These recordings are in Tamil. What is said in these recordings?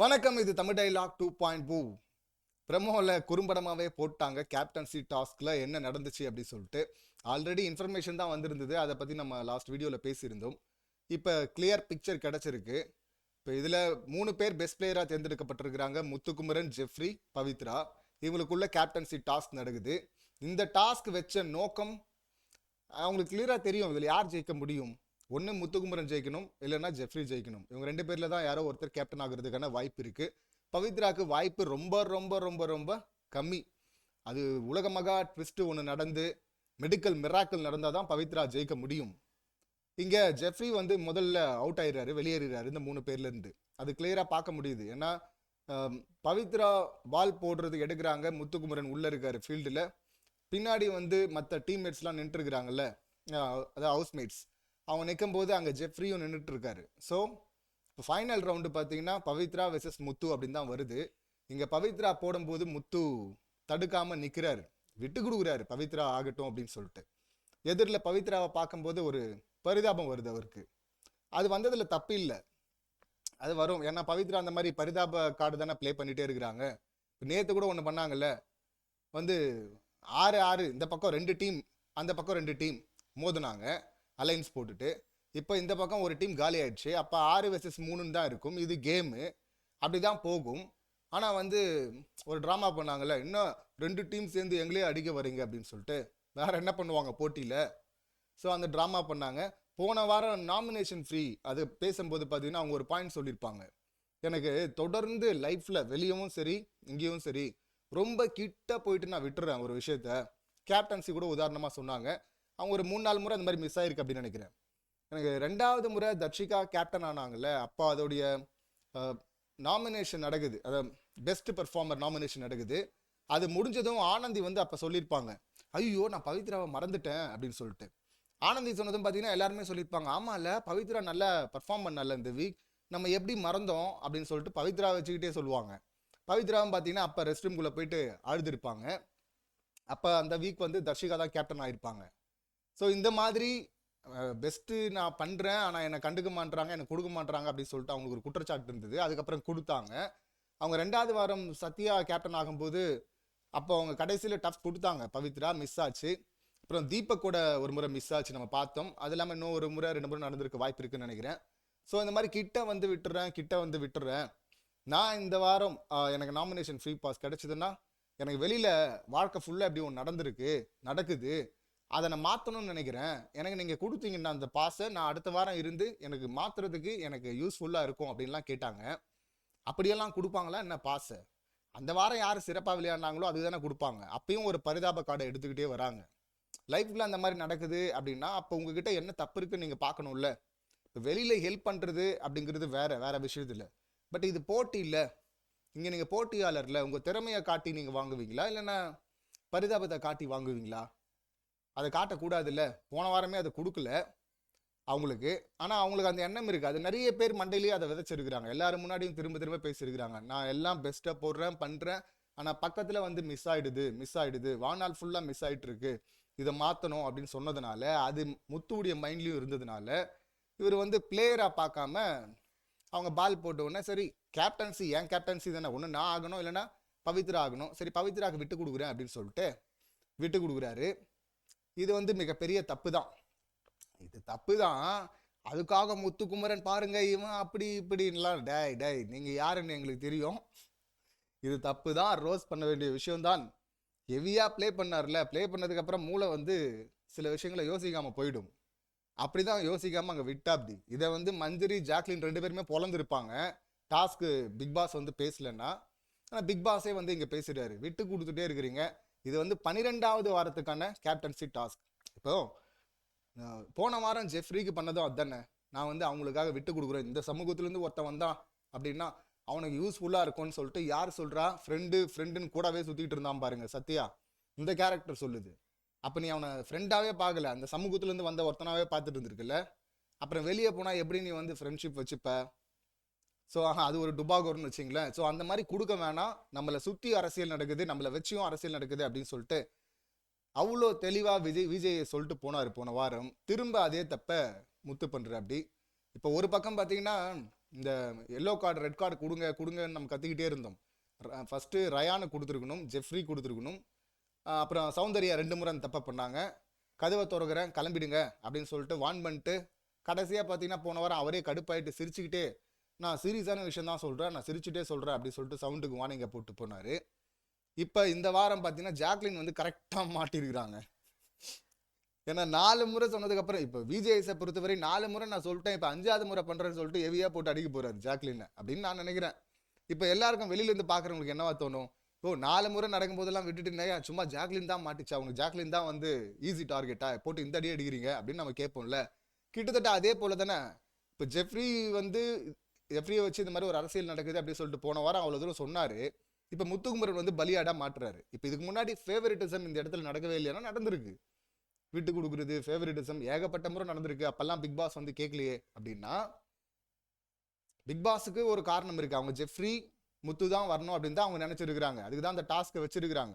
வணக்கம் இது தமிழ் டைலாக் டூ பாயிண்ட் பூ. பிரமோவில் குறும்படமாகவே போட்டாங்க. கேப்டன்சி டாஸ்கில் என்ன நடந்துச்சு அப்படின்னு சொல்லிட்டு. ஆல்ரெடி இன்ஃபர்மேஷன் தான் வந்திருந்தது. அதை பற்றி நம்ம லாஸ்ட் வீடியோவில் பேசியிருந்தோம். இப்போ கிளியர் பிக்சர் கிடச்சிருக்கு. இப்போ இதில் மூணு பேர் பெஸ்ட் பிளேயராக தேர்ந்தெடுக்கப்பட்டிருக்கிறாங்க. முத்துக்குமரன் ஜெஃப்ரி பவித்ரா. இவங்களுக்குள்ள கேப்டன்சி டாஸ்க் நடக்குது. இந்த டாஸ்க் வச்ச நோக்கம் அவங்களுக்கு கிளியராக தெரியும். இதில் யார் ஜெயிக்க முடியும்? ஒன்று முத்துக்குமரன் ஜெயிக்கணும் இல்லைன்னா ஜெஃப்ரி ஜெயிக்கணும். இவங்க ரெண்டு பேரில் தான் யாரோ ஒருத்தர் கேப்டன் ஆகுறதுக்கான வாய்ப்பு இருக்குது பவித்ராக்கு வாய்ப்பு ரொம்ப ரொம்ப ரொம்ப ரொம்ப கம்மி. அது உலக மகா ஒன்று நடந்து மெடிக்கல் மிராக்கல் நடந்தால் தான் பவித்ரா ஜெயிக்க முடியும். இங்கே ஜெஃப்ரி வந்து முதல்ல அவுட் ஆயிடுறாரு வெளியேறாரு இந்த மூணு பேர்லேருந்து அது கிளியராக பார்க்க முடியுது. ஏன்னா பவித்ரா பால் போடுறது எடுக்கிறாங்க முத்துக்குமரன் உள்ளே இருக்கார் ஃபீல்டில் பின்னாடி வந்து மற்ற டீம்மேட்ஸ்லாம் நின்றுருக்குறாங்கல்ல அதாவது ஹவுஸ்மேட்ஸ் அவங்க நிற்கும் போது அங்கே ஜெஃப்ரியும் நின்றுட்டு இருக்காரு ஸோ இப்போ ஃபைனல் ரவுண்டு பார்த்தீங்கன்னா பவித்ரா வெர்சஸ் முத்து அப்படின்னு தான் வருது. இங்கே பவித்ரா போடும்போது முத்து தடுக்காமல் நிற்கிறாரு விட்டு கொடுக்குறாரு பவித்ரா ஆகட்டும் அப்படின்னு சொல்லிட்டு. எதிரில் பவித்ராவை பார்க்கும்போது ஒரு பரிதாபம் வருது அவருக்கு. அது வந்ததில் தப்பு இல்லை. அது வரும். ஏன்னா பவித்ரா அந்த மாதிரி பரிதாப கார்டு தானே ப்ளே பண்ணிகிட்டே இருக்கிறாங்க. நேற்று கூட ஒன்று பண்ணாங்கல்ல. வந்து ஆறு ஆறு இந்த பக்கம் ரெண்டு டீம் அந்த பக்கம் ரெண்டு டீம் மோதுனாங்க. அலைன்ஸ் போட்டுட்டு இப்போ இந்த பக்கம் ஒரு டீம் காலி ஆயிடுச்சு. அப்போ ஆறு வெர்சஸ் மூணுன்னு தான் இருக்கும். இது கேமு அப்படி தான் போகும். ஆனால் வந்து ஒரு ட்ராமா பண்ணாங்கல்ல இன்னும் ரெண்டு டீம் சேர்ந்து எங்களே அடிக்க வரீங்க அப்படின்னு சொல்லிட்டு வேறு என்ன பண்ணுவாங்க போட்டியில்? ஸோ அந்த ட்ராமா பண்ணாங்க. போன வாரம் நாமினேஷன் ஃப்ரீ அது பேசும்போது பார்த்தீங்கன்னா அவங்க ஒரு பாயிண்ட் சொல்லியிருப்பாங்க. எனக்கு தொடர்ந்து லைஃப்பில் வெளியவும் சரி இங்கேயும் சரி ரொம்ப கிட்ட போயிட்டு நான் விட்டுறேன் ஒரு விஷயத்த. கேப்டன்சி கூட உதாரணமாக சொன்னாங்க. அவங்க ஒரு மூணு நாலு முறை அந்த மாதிரி மிஸ் ஆயிருக்கு அப்படின்னு நினைக்கிறேன். எனக்கு ரெண்டாவது முறை தர்ஷிகா கேப்டன் ஆனாங்கல்ல அப்போ அதோடைய நாமினேஷன் நடக்குது. அதை பெஸ்ட் பெர்ஃபார்மர் நாமினேஷன் நடக்குது. அது முடிஞ்சதும் ஆனந்தி வந்து அப்போ சொல்லியிருப்பாங்க. ஐயோ நான் பவித்ராவை மறந்துட்டேன் அப்படின்னு சொல்லிட்டு. ஆனந்தி சொன்னதும் பார்த்தீங்கன்னா எல்லாருமே சொல்லியிருப்பாங்க. ஆமாம்ல பவித்ரா நல்லா பர்ஃபார்ம் பண்ணல இந்த வீக் நம்ம எப்படி மறந்தோம் அப்படின்னு சொல்லிட்டு பவித்ரா வச்சுக்கிட்டே சொல்லுவாங்க. பவித்ராவும் பார்த்தீங்கன்னா அப்போ ரெஸ்ட் ரூம்குள்ளே போயிட்டு அழுதுருப்பாங்க. அப்போ அந்த வீக் வந்து தர்ஷிகா தான் கேப்டன் ஆயிருப்பாங்க. ஸோ இந்த மாதிரி பெஸ்ட்டு நான் பண்ணுறேன் ஆனால் என்னை கண்டுக்க மாட்றாங்க எனக்கு கொடுக்க மாட்றாங்க அப்படின்னு சொல்லிட்டு அவங்களுக்கு ஒரு குற்றச்சாட்டு இருந்தது. அதுக்கப்புறம் கொடுத்தாங்க. அவங்க ரெண்டாவது வாரம் சத்யா கேப்டன் ஆகும்போது அப்போ அவங்க கடைசியில் டஃப் கொடுத்தாங்க. பவித்ரா மிஸ் ஆச்சு. அப்புறம் தீபக் கூட ஒரு முறை மிஸ் ஆச்சு நம்ம பார்த்தோம். அது இல்லாமல் இன்னும் ஒரு முறை ரெண்டு முறை நடந்திருக்க வாய்ப்பு இருக்குன்னு நினைக்கிறேன். ஸோ இந்த மாதிரி கிட்ட வந்து விட்டுறேன் கிட்ட வந்து விட்டுறேன். நான் இந்த வாரம் எனக்கு நாமினேஷன் ஃப்ரீ பாஸ் கிடச்சிதுன்னா எனக்கு வெளியில் வாழ்க்கை ஃபுல்லாக எப்படி ஒன்று நடந்திருக்கு நடக்குது. அதை நான் மாற்றணும்னு நினைக்கிறேன். எனக்கு நீங்கள் கொடுத்தீங்கன்னா அந்த பாஸை நான் அடுத்த வாரம் இருந்து எனக்கு மாற்றுறதுக்கு எனக்கு யூஸ்ஃபுல்லாக இருக்கும் அப்படின்லாம் கேட்டாங்க. அப்படியெல்லாம் கொடுப்பாங்களா? என்ன பாஸை அந்த வாரம் யார் சிறப்பாக விளையாடினாங்களோ அதுதானே கொடுப்பாங்க. அப்பயும் ஒரு பரிதாப கார்டை எடுத்துக்கிட்டே வராங்க. லைஃப்பில் அந்த மாதிரி நடக்குது அப்படின்னா அப்போ உங்ககிட்ட என்ன தப்பு இருக்குன்னு நீங்கள் பார்க்கணும்ல. இப்போ வெளியில் ஹெல்ப் பண்ணுறது அப்படிங்கிறது வேறு வேறு விஷயத்தில். பட் இது போட்டி இல்லை. இங்கே நீங்கள் போட்டியாளரில் உங்கள் திறமையை காட்டி நீங்கள் வாங்குவீங்களா? இல்லைன்னா பரிதாபத்தை காட்டி வாங்குவீங்களா? அதை காட்டக்கூடாதுல்ல. போன வாரமே அதை கொடுக்கல அவங்களுக்கு. ஆனால் அவங்களுக்கு அந்த எண்ணம் இருக்குது அது நிறைய பேர் மண்டையிலேயே அதை விதைச்சிருக்கிறாங்க. எல்லாரும் முன்னாடியும் திரும்ப திரும்ப பேசியிருக்கிறாங்க. நான் எல்லாம் பெஸ்ட்டாக போடுறேன் பண்ணுறேன் ஆனால் பக்கத்தில் வந்து மிஸ் ஆகிடுது மிஸ் ஆயிடுது. வாழ்நாள் ஃபுல்லாக மிஸ் ஆகிட்டு இருக்கு இதை மாற்றணும் அப்படின்னு சொன்னதுனால அது முத்துவுடைய மைண்ட்லேயும் இருந்ததுனால இவர் வந்து பிளேயராக பார்க்காம அவங்க பால் போட்ட உடனே சரி கேப்டன்சி ஏன் கேப்டன்சி தானே? ஒன்று நான் ஆகணும் இல்லைன்னா பவித்ரா ஆகணும். சரி பவித்ராக்கு விட்டு கொடுக்குறேன் அப்படின்னு சொல்லிட்டு விட்டு கொடுக்குறாரு. இது வந்து மிகப்பெரிய தப்பு தான் இது தப்பு தான் அதுக்காக முத்துக்குமரன் பாருங்க இவன் அப்படி இப்படின்லாம். டேய் டேய் நீங்கள் யாருன்னு எங்களுக்கு தெரியும். இது தப்பு தான் ரோஸ் பண்ண வேண்டிய விஷயம்தான். ஹெவியாக ப்ளே பண்ணார்ல. ப்ளே பண்ணதுக்கப்புறம் மூளை வந்து சில விஷயங்களை யோசிக்காமல் போயிடும். அப்படி தான் யோசிக்காமல் அங்கே விட்டாப்டி. இதை வந்து மஞ்சரி ஜாக்லின் ரெண்டு பேருமே பொழந்திருப்பாங்க. டாஸ்க்கு பிக் பாஸ் வந்து பேசலன்னா ஆனால் பிக் பாஸே வந்து இங்கே பேசுகிறாரு விட்டு கொடுத்துட்டே இருக்கிறீங்க. இது வந்து பனிரெண்டாவது வாரத்துக்கான கேப்டன்சி டாஸ்க் இப்போ போன வாரம் ஜெஃப்ரிக்கு பண்ணதும் அதானே நான் வந்து அவங்களுக்காக விட்டு கொடுக்குறேன். இந்த சமூகத்துலேருந்து ஒருத்தன் வந்தான் அப்படின்னா அவனுக்கு யூஸ்ஃபுல்லாக இருக்கும்னு சொல்லிட்டு யார் சொல்கிறா ஃப்ரெண்டு ஃப்ரெண்டுன்னு கூடவே சுற்றிட்டு இருந்தான் பாருங்க சத்யா. இந்த கேரக்டர் சொல்லுது. அப்போ நீ அவனை ஃப்ரெண்டாகவே பார்க்கல. அந்த சமூகத்துலேருந்து வந்த ஒருத்தனாவே பார்த்துட்டு இருந்திருக்குல்ல. அப்புறம் வெளியே போனால் எப்படி நீ வந்து ஃப்ரெண்ட்ஷிப் வச்சுப்ப? ஸோ அது ஒரு டுபாகோர்னு வச்சிங்களேன். ஸோ அந்த மாதிரி கொடுக்க வேணாம். நம்மளை சுற்றி அரசியல் நடக்குது நம்மளை வச்சியும் அரசியல் நடக்குது அப்படின்னு சொல்லிட்டு அவ்வளோ தெளிவாக விஜய் விஜய் சொல்லிட்டு போனார் போன வாரம். திரும்ப அதே தப்ப முத்து பண்ணுற அப்படி. இப்போ ஒரு பக்கம் பார்த்தீங்கன்னா இந்த எல்லோ கார்டு ரெட் கார்டு கொடுங்க கொடுங்கன்னு நம்ம கற்றுக்கிட்டே இருந்தோம். ஃபஸ்ட்டு ரயானு கொடுத்துருக்கணும் ஜெஃப்ரி கொடுத்துருக்கணும். அப்புறம் சௌந்தர்யா ரெண்டு முறை அந்த தப்பை பண்ணாங்க. கதவை திறக்கிறேன் கிளம்பிடுங்க அப்படின்னு சொல்லிட்டு வான் பண்ணிட்டு கடைசியாக பார்த்தீங்கன்னா போன வாரம் அவரே கடுப்பாயிட்டு சிரிச்சுக்கிட்டே நான் சீரியஸான விஷயம் தான் சொல்கிறேன் நான் சிரிச்சுட்டே சொல்கிறேன் அப்படின்னு சொல்லிட்டு சவுண்டுக்கு வார்னிங்கை போட்டு போனார். இப்போ இந்த வாரம் பார்த்தீங்கன்னா ஜாக்லின் வந்து கரெக்டாக மாட்டிருக்கிறாங்க. ஏன்னா நாலு முறை சொன்னதுக்கப்புறம் இப்போ விஜேஎஸை பொறுத்தவரை நாலு முறை நான் சொல்லிட்டேன் இப்போ அஞ்சாவது முறை பண்ணுறேன்னு சொல்லிட்டு ஹெவியாக போட்டு அடிக்க போகிறாரு ஜாக்லின்னு அப்படின்னு நான் நினைக்கிறேன். இப்போ எல்லாருக்கும் வெளியிலேருந்து பார்க்குறவங்களுக்கு என்னவா தோணும்? ஓ நாலு முறை நடக்கும்போதெல்லாம் விட்டுட்டு நிறையா சும்மா ஜாக்லின் தான் மாட்டிச்சா? அவங்க ஜாக்லின் தான் வந்து ஈஸி டார்கெட்டா போட்டு இந்த அடி அடிக்கிறீங்க அப்படின்னு நம்ம கேட்போம்ல. கிட்டத்தட்ட அதே போல தானே இப்போ ஜெஃப்ரி வந்து ஜெஃப்ரியை வச்சு இந்த மாதிரி ஒரு அரசியல் நடக்குது அப்படின்னு சொல்லிட்டு போன வாரம் அவ்வளோ தூரம் சொன்னார். இப்போ முத்துக்குமரன் வந்து பலியாடாக மாற்றுறாரு இப்போ இதுக்கு முன்னாடி ஃபேவரட்டிசம் இந்த இடத்துல நடக்கவே இல்லைன்னா நடந்திருக்கு. விட்டு கொடுக்குறது ஃபேவரட்டிசம் ஏகப்பட்ட முறை நடந்திருக்கு. அப்பெல்லாம் பிக் பாஸ் வந்து கேட்கலையே அப்படின்னா பிக் பாஸுக்கு ஒரு காரணம் இருக்குது அவங்க ஜெஃப்ரி முத்து தான் வரணும் அப்படின்னு தான் அவங்க நினச்சிருக்கிறாங்க. அதுக்கு தான் அந்த டாஸ்க்கை வச்சிருக்கிறாங்க.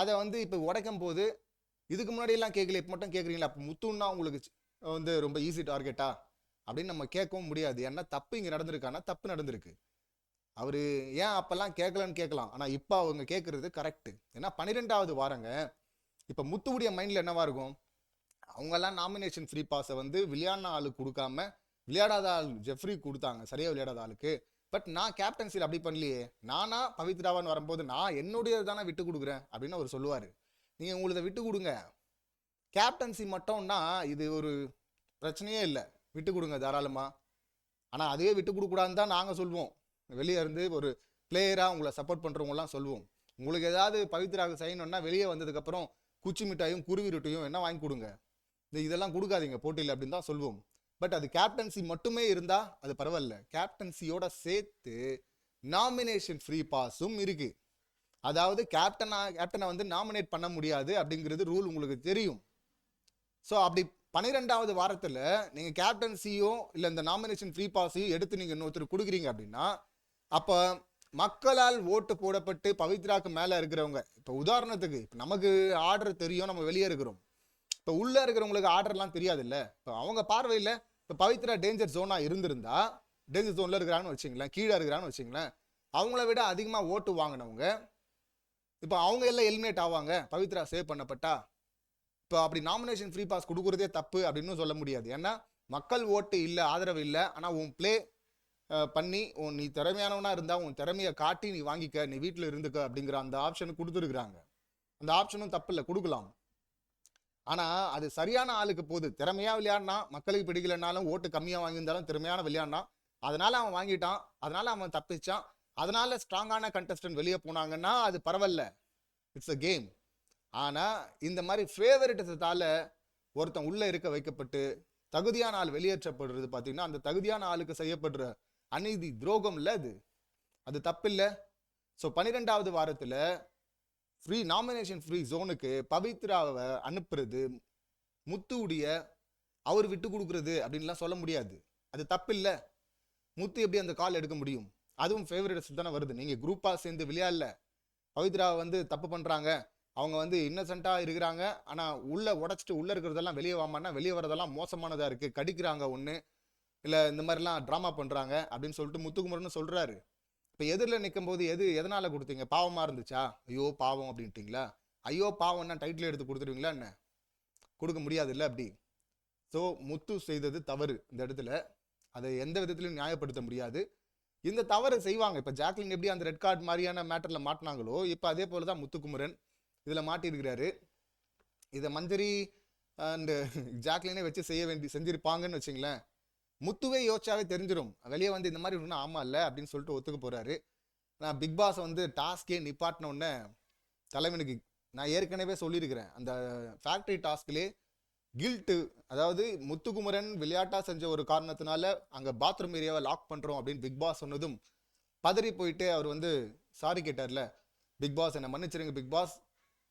அதை வந்து இப்போ உடைக்கும் போது இதுக்கு முன்னாடியெல்லாம் கேட்கல இப்போ மட்டும் கேட்குறீங்களா? அப்போ முத்துன்னா உங்களுக்கு வந்து ரொம்ப ஈஸி டார்கெட்டா அப்படின்னு நம்ம கேட்கவும் முடியாது. ஏன்னா தப்பு இங்கே நடந்திருக்கானா? தப்பு நடந்திருக்கு. அவர் ஏன் அப்போல்லாம் கேட்கலன்னு கேட்கலாம். ஆனால் இப்போ அவங்க கேட்குறது கரெக்டு ஏன்னா பன்னிரெண்டாவது வாரங்க. இப்போ முத்துவுடைய மைண்டில் என்னவா இருக்கும்? அவங்கெல்லாம் நாமினேஷன் ஃப்ரீ பாஸை வந்து விளையாடின ஆளுக்கு கொடுக்காம விளையாடாத ஆள் ஜெஃப்ரி கொடுத்தாங்க. சரியாக விளையாடாத ஆளுக்கு. பட் நான் கேப்டன்சியில் அப்படி பண்ணலையே. நானா பவித்ராவான்னு வரும்போது நான் என்னுடைய தானே விட்டு கொடுக்குறேன் அப்படின்னு அவர் சொல்லுவார். நீங்கள் உங்களதை விட்டு கொடுங்க. கேப்டன்சி மட்டும்னா இது ஒரு பிரச்சனையே இல்லை. விட்டு கொடுங்க தாராளமாக ஆனால் அதுவே விட்டு கொடுக்கூடாதுன்னு தான் நாங்கள் சொல்வோம். வெளியே இருந்து ஒரு பிளேயராக உங்களை சப்போர்ட் பண்ணுறவங்களாம் சொல்லுவோம் உங்களுக்கு ஏதாவது பவித்ராவுக்கு செய்யணும்னா வெளியே வந்ததுக்கப்புறம் குச்சி மிட்டாயும் குருவி ரொட்டியும் என்ன வாங்கி கொடுங்க. இந்த இதெல்லாம் கொடுக்காதீங்க போட்டியில் அப்படின்னு தான் சொல்லுவோம் பட் அது கேப்டன்சி மட்டுமே இருந்தால் அது பரவாயில்ல. கேப்டன்சியோட சேர்த்து நாமினேஷன் ஃப்ரீ பாஸும் இருக்குது அதாவது கேப்டனாக கேப்டனை வந்து நாமினேட் பண்ண முடியாது அப்படிங்கிறது ரூல் உங்களுக்கு தெரியும். ஸோ அப்படி பன்னிரெண்டாவது வாரத்தில் நீங்கள் கேப்டன்சியோ இல்லை இந்த நாமினேஷன் ஃப்ரீ பாஸையோ எடுத்து நீங்கள் இன்னொருத்தர் கொடுக்குறீங்க அப்படின்னா அப்போ மக்களால் ஓட்டு போடப்பட்டு பவித்ராக்கு மேலே இருக்கிறவங்க இப்போ உதாரணத்துக்கு இப்போ நமக்கு ஆர்டர் தெரியும் நம்ம வெளியே இருக்கிறோம். இப்போ உள்ளே இருக்கிறவங்களுக்கு ஆர்டர்லாம் தெரியாதுல்ல? இப்போ அவங்க பார்வையில் இப்போ பவித்ரா டேஞ்சர் ஜோனாக இருந்திருந்தா டேஞ்சர் ஜோனில் இருக்கிறாங்கன்னு வச்சுங்களேன் கீழே இருக்கிறான்னு வச்சுங்களேன் அவங்கள விட அதிகமாக ஓட்டு வாங்கினவங்க இப்போ அவங்க எல்லாம் எலிமினேட் ஆவாங்க பவித்ரா சேவ் பண்ணப்பட்டா இப்போ அப்படி நாமினேஷன் ஃப்ரீ பாஸ் கொடுக்குறதே தப்பு அப்படின்னு சொல்ல முடியாது. ஏன்னா மக்கள் ஓட்டு இல்லை ஆதரவு இல்லை. ஆனால் உன் ப்ளே பண்ணி உன் நீ திறமையானவனா இருந்தால் உன் திறமையை காட்டி நீ வாங்கிக்க நீ வீட்டில் இருந்துக்க அப்படிங்கிற அந்த ஆப்ஷன் கொடுத்துருக்குறாங்க. அந்த ஆப்ஷனும் தப்பு இல்லை கொடுக்கலாம். ஆனால் அது சரியான ஆளுக்கு போகுது திறமையாக விளையாடினா மக்களுக்கு பிடிக்கலனாலும் ஓட்டு கம்மியாக வாங்கியிருந்தாலும் திறமையான விளையாடினா அதனால் அவன் வாங்கிட்டான் அதனால் அவன் தப்பிச்சான் அதனால் ஸ்ட்ராங்கான கண்டஸ்டன்ட் வெளியே போனாங்கன்னா அது பரவாயில்ல. இட்ஸ் அ கேம் ஆனால் இந்த மாதிரி ஃபேவரட்டிசத்தால ஒருத்தன் உள்ளே இருக்க வைக்கப்பட்டு தகுதியான ஆள் வெளியேற்றப்படுறது பார்த்தீங்கன்னா அந்த தகுதியான ஆளுக்கு செய்யப்படுற அநீதி துரோகம் இல்லை அது. அது தப்பில்லை. ஸோ பன்னிரெண்டாவது வாரத்தில் ஃப்ரீ நாமினேஷன் ஃப்ரீ ஜோனுக்கு பவித்ராவை அனுப்புறது முத்துவுடைய அவர் விட்டு கொடுக்குறது அப்படின்லாம் சொல்ல முடியாது. அது தப்பில்லை. முத்து எப்படி அந்த கால் எடுக்க முடியும்? அதுவும் ஃபேவரட்ஸ் தானே வருது. நீங்கள் குரூப்பாக சேர்ந்து விளையாடல. பவித்ரா வந்து தப்பு பண்ணுறாங்க அவங்க வந்து இன்னசென்ட்டாக இருக்கிறாங்க. ஆனால் உள்ளே உடச்சிட்டு உள்ளே இருக்கிறதெல்லாம் வெளியே வாமான்னா வெளியே வரதெல்லாம் மோசமானதாக இருக்குது கடிக்கிறாங்க ஒன்று இல்லை இந்த மாதிரிலாம் ட்ராமா பண்ணுறாங்க அப்படின்னு சொல்லிட்டு முத்துக்குமரன் சொல்கிறாரு இப்போ எதிரில் நிற்கும் போது எது எதனால் கொடுத்தீங்க? பாவமாக இருந்துச்சா? ஐயோ பாவம் அப்படின்ட்டிங்களா? ஐயோ பாவம்னா டைட்டில் எடுத்து கொடுத்துருவீங்களா என்ன? கொடுக்க முடியாதுல்ல அப்படி. ஸோ முத்து செய்தது தவறு இந்த இடத்துல. அதை எந்த விதத்திலையும் நியாயப்படுத்த முடியாது. இந்த தவறு செய்வாங்க. இப்போ ஜாக்லின் எப்படி அந்த ரெட் கார்டு மாதிரியான மேட்டரில் மாட்டினாங்களோ இப்போ அதே போல தான் முத்துக்குமரன். இதில் மாட்டியிருக்கிறாரு. இதை மஞ்சரி அண்டு ஜாக்லினே வச்சு செய்ய வேண்டி செஞ்சிருப்பாங்கன்னு வச்சுங்களேன். முத்துவே யோசிச்சாவே தெரிஞ்சிடும் வெளியே வந்து இந்த மாதிரி இருக்குன்னா ஆமாம் இல்லை அப்படின்னு சொல்லிட்டு ஒத்துக்க போகிறாரு நான் பிக் பாஸ் வந்து டாஸ்கே நிப்பாட்டினோடனே தலைவனுக்கு நான் ஏற்கனவே சொல்லியிருக்கிறேன். அந்த ஃபேக்ட்ரி டாஸ்க்லே கில்ட்டு அதாவது முத்துக்குமரன் விளையாட்டாக செஞ்ச ஒரு காரணத்தினால அங்கே பாத்ரூம் ஏரியாவை லாக் பண்ணுறோம் அப்படின்னு பிக் பாஸ் சொன்னதும் பதறி போயிட்டு அவர் வந்து சாரி கேட்டார்ல. பிக் பாஸ் என்னை மன்னிச்சிருங்க பிக் பாஸ்.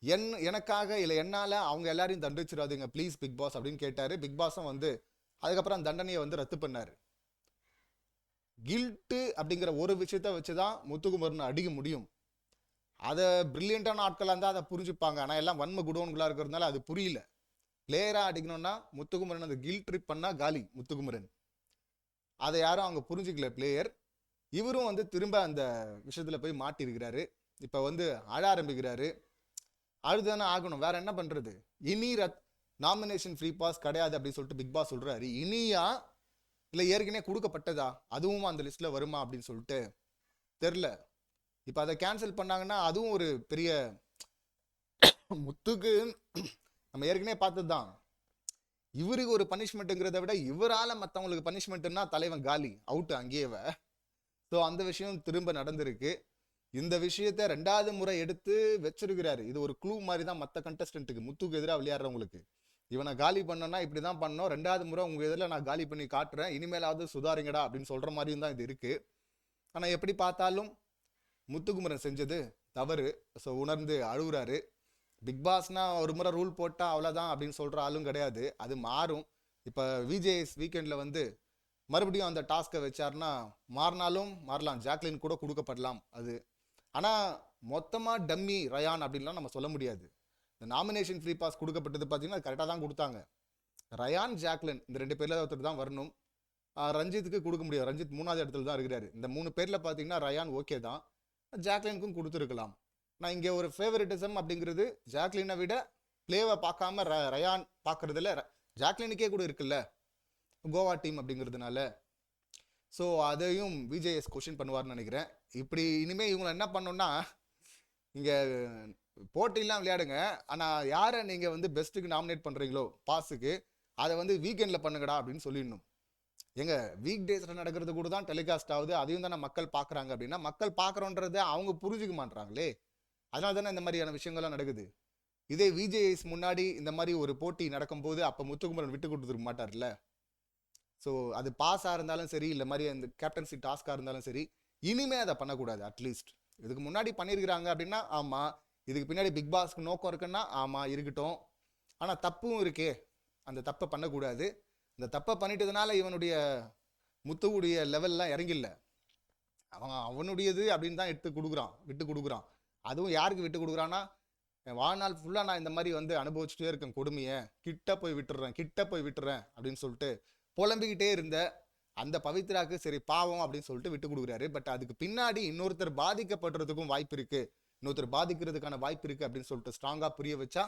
என் எனக்காக இல்லை என்னால் அவங்க எல்லாரையும் தண்டிச்சிடாதீங்க. ப்ளீஸ் பிக் பாஸ் அப்படின்னு கேட்டார். பிக் பாஸும் வந்து அதுக்கப்புறம் அந்த தண்டனையை வந்து ரத்து பண்ணார். கில்ட்டு அப்படிங்கிற ஒரு விஷயத்த வச்சு தான் முத்துக்குமரன் அடிக்க முடியும். அதை பிரில்லியண்டான ஆட்களாக இருந்தால் அதை புரிஞ்சுப்பாங்க. ஆனால் எல்லாம் வன்ம குடோன்களாக இருக்கிறதுனால அது புரியல. பிளேயராக அடிக்கணும்னா முத்துக்குமரன் அந்த கில் ட்ரிப் பண்ணால் காலி முத்துக்குமரன். அதை யாரும் அவங்க புரிஞ்சுக்கல பிளேயர் இவரும் வந்து திரும்ப அந்த விஷயத்தில் போய் மாட்டியிருக்கிறாரு இப்போ வந்து அழ ஆரம்பிக்கிறாரு. அழுதானே ஆகணும். வேற என்ன பண்ணுறது இனி ரத் நாமினேஷன் ஃப்ரீ பாஸ் கிடையாது அப்படின்னு சொல்லிட்டு பிக் பாஸ் சொல்கிறாரு இனியா இல்லை ஏற்கனவே கொடுக்கப்பட்டதா? அதுவும் அந்த லிஸ்ட்டில் வருமா அப்படின்னு சொல்லிட்டு தெரில இப்போ அதை கேன்சல் பண்ணாங்கன்னா அதுவும் ஒரு பெரிய முத்துக்கு நம்ம ஏற்கனவே பார்த்தது தான் இவருக்கு ஒரு பனிஷ்மெண்ட்டுங்கிறத விட இவரால் மற்றவங்களுக்கு பனிஷ்மெண்ட்டுன்னா தலைவன் காலி அவுட்டு அங்கேயேவ ஸோ அந்த விஷயம் திரும்ப நடந்திருக்கு. இந்த விஷயத்த ரெண்டாவது முறை எடுத்து வச்சிருக்கிறாரு. இது ஒரு க்ளூ மாதிரி தான் மற்ற கண்டஸ்டன்ட்டுக்கு முத்துக்கு எதிராக விளையாடுறவங்களுக்கு. இவனை காலி பண்ணனா இப்படி தான் பண்ணோம். ரெண்டாவது முறை உங்கள் இதில் நான் காலி பண்ணி காட்டுறேன். இனிமேலாவது சுதாரிங்கடா அப்படின்னு சொல்கிற மாதிரியும் தான் இது இருக்குது ஆனால் எப்படி பார்த்தாலும் முத்துக்குமரன் செஞ்சது தவறு. ஸோ உணர்ந்து அழுகுறாரு. பிக் பாஸ்னா ஒரு முறை ரூல் போட்டால் அவ்வளோதான் அப்படின்னு சொல்கிற ஆளும் கிடையாது. அது மாறும். இப்போ விஜேஎஸ் வீக்கெண்டில் வந்து மறுபடியும் அந்த டாஸ்க்கை வச்சார்னா மாறினாலும் மாறலாம். ஜாக்லின் கூட கொடுக்கப்படலாம். அது ஆனால் மொத்தமாக டம்மி ரயான் அப்படின்லாம் நம்ம சொல்ல முடியாது. இந்த நாமினேஷன் ஃப்ரீ பாஸ் கொடுக்கப்பட்டது பார்த்தீங்கன்னா கரெக்டாக தான் கொடுத்தாங்க. ரயான் ஜாக்லின் இந்த ரெண்டு பேரில் ஒருத்தர் தான் வரணும். ரஞ்சித்துக்கு கொடுக்க முடியாது. ரஞ்சித் மூணாவது இடத்துல தான் இருக்கிறாரு. இந்த மூணு பேரில் பார்த்தீங்கன்னா ரயான் ஓகே தான். ஜாக்லினுக்கும் கொடுத்துருக்கலாம். நான் இங்கே ஒரு ஃபேவரட்டிசம் அப்படிங்கிறது ஜாக்லினை விட பிளேவை பார்க்காம ர ரயான் பார்க்கறதுல ஜாக்லினுக்கே கூட இருக்குல்ல கோவா டீம் அப்படிங்கிறதுனால. ஸோ அதையும் விஜேஎஸ் கொஷின் பண்ணுவார்னு நினைக்கிறேன். இப்படி இனிமேல் இவங்களை என்ன பண்ணோன்னா இங்கே போட்டிலாம் விளையாடுங்க. ஆனால் யாரை நீங்கள் வந்து பெஸ்ட்டுக்கு நாமினேட் பண்ணுறீங்களோ பாஸுக்கு அதை வந்து வீக்கெண்டில் பண்ணுங்கடா அப்படின்னு சொல்லிடணும். எங்க வீக் டேஸில் நடக்கிறது கூட தான் டெலிகாஸ்ட் ஆகுது. அதையும் தானே மக்கள் பார்க்குறாங்க அப்படின்னா மக்கள் பார்க்குறோன்றதை அவங்க புரிஞ்சுக்க மாட்றாங்களே. அதனால தானே இந்த மாதிரியான விஷயங்கள்லாம் நடக்குது. இதே விஜேஎஸ் முன்னாடி இந்த மாதிரி ஒரு போட்டி நடக்கும்போது அப்போ முத்துக்குமரன் விட்டு கொடுத்துருக்க மாட்டார்ல. ஸோ அது பாஸாக இருந்தாலும் சரி இல்லை மாதிரி அந்த கேப்டன்சி டாஸ்காக இருந்தாலும் சரி இனிமே அதை பண்ணக்கூடாது அட்லீஸ்ட் இதுக்கு முன்னாடி பண்ணியிருக்கிறாங்க அப்படின்னா ஆமாம் இதுக்கு பின்னாடி பிக் பாஸ்க்கு நோக்கம் இருக்குன்னா ஆமாம் இருக்கட்டும். ஆனால் தப்பும் இருக்கே. அந்த தப்பை பண்ணக்கூடாது. இந்த தப்பை பண்ணிட்டதுனால இவனுடைய முத்துவுடைய லெவல்லாம் இறங்கில்ல. அவன் அவனுடையது அப்படின்னு தான் எடுத்து கொடுக்குறான் விட்டு கொடுக்குறான். அதுவும் யாருக்கு விட்டு கொடுக்குறான்னா என் வாழ்நாள் ஃபுல்லாக நான் இந்த மாதிரி வந்து அனுபவிச்சுட்டே இருக்கேன் கொடுமையை. கிட்ட போய் விட்டுறேன் கிட்ட போய் விட்டுறேன் அப்படின்னு சொல்லிட்டு புலம்பிக்கிட்டே இருந்த அந்த பவித்ராக்கு சரி பாவம் அப்படின்னு சொல்லிட்டு விட்டு கொடுக்குறாரு. பட் அதுக்கு பின்னாடி இன்னொருத்தர் பாதிக்கப்படுறதுக்கும் வாய்ப்பு இருக்கு. இன்னொருத்தர் பாதிக்கிறதுக்கான வாய்ப்பு இருக்கு அப்படின்னு சொல்லிட்டு ஸ்ட்ராங்காக புரிய வச்சா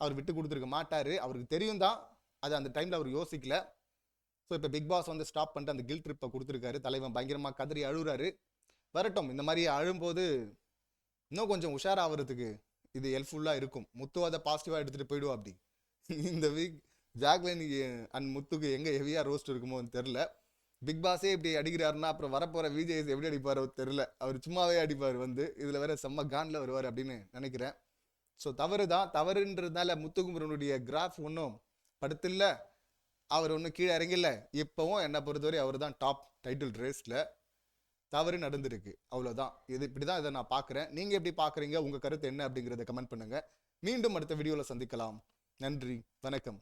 அவர் விட்டு கொடுத்துருக்க மாட்டாரு. அவருக்கு தெரியும் தான் அது அந்த டைம்ல அவர் யோசிக்கல. ஸோ இப்போ பிக் பாஸ் வந்து ஸ்டாப் பண்ணிட்டு அந்த கில் ட்ரிப்பை கொடுத்துருக்காரு. தலைவன் பயங்கரமாக கதறி அழுகுறாரு. வரட்டும். இந்த மாதிரி அழும்போது இன்னும் கொஞ்சம் உஷாராகிறதுக்கு இது ஹெல்ப்ஃபுல்லாக இருக்கும். முத்துவாத பாசிட்டிவாக எடுத்துகிட்டு போயிடுவா அப்படி இந்த வீக் ஜாக்லின் அண்ட் முத்துக்கு எங்கே ஹெவியாக ரோஸ்ட் இருக்குமோன்னு தெரில பிக் பாஸே இப்படி அடிக்கிறாருன்னா அப்புறம் வரப்போகிற விஜய் எப்படி அடிப்பாரோ தெரில அவர் சும்மாவே அடிப்பார் வந்து. இதில் வேற செம்ம காண்டில் வருவார் அப்படின்னு நினைக்கிறேன். ஸோ தவறு தான் தவறுன்றதுனால முத்துக்குமரனுடைய கிராஃப் ஒன்றும் படுத்தில்ல. அவர் ஒன்றும் கீழே இறங்கல. இப்போவும் என்னை பொறுத்தவரை அவர் தான் டாப் டைட்டில் ரேஸில் தவறு நடந்திருக்கு. அவ்வளோதான் இது இப்படி தான் இதை நான் பார்க்குறேன் நீங்கள் எப்படி பார்க்குறீங்க உங்கள் கருத்து என்ன அப்படிங்கிறத கமெண்ட் பண்ணுங்கள் மீண்டும் அடுத்த வீடியோவில் சந்திக்கலாம். நன்றி. வணக்கம்.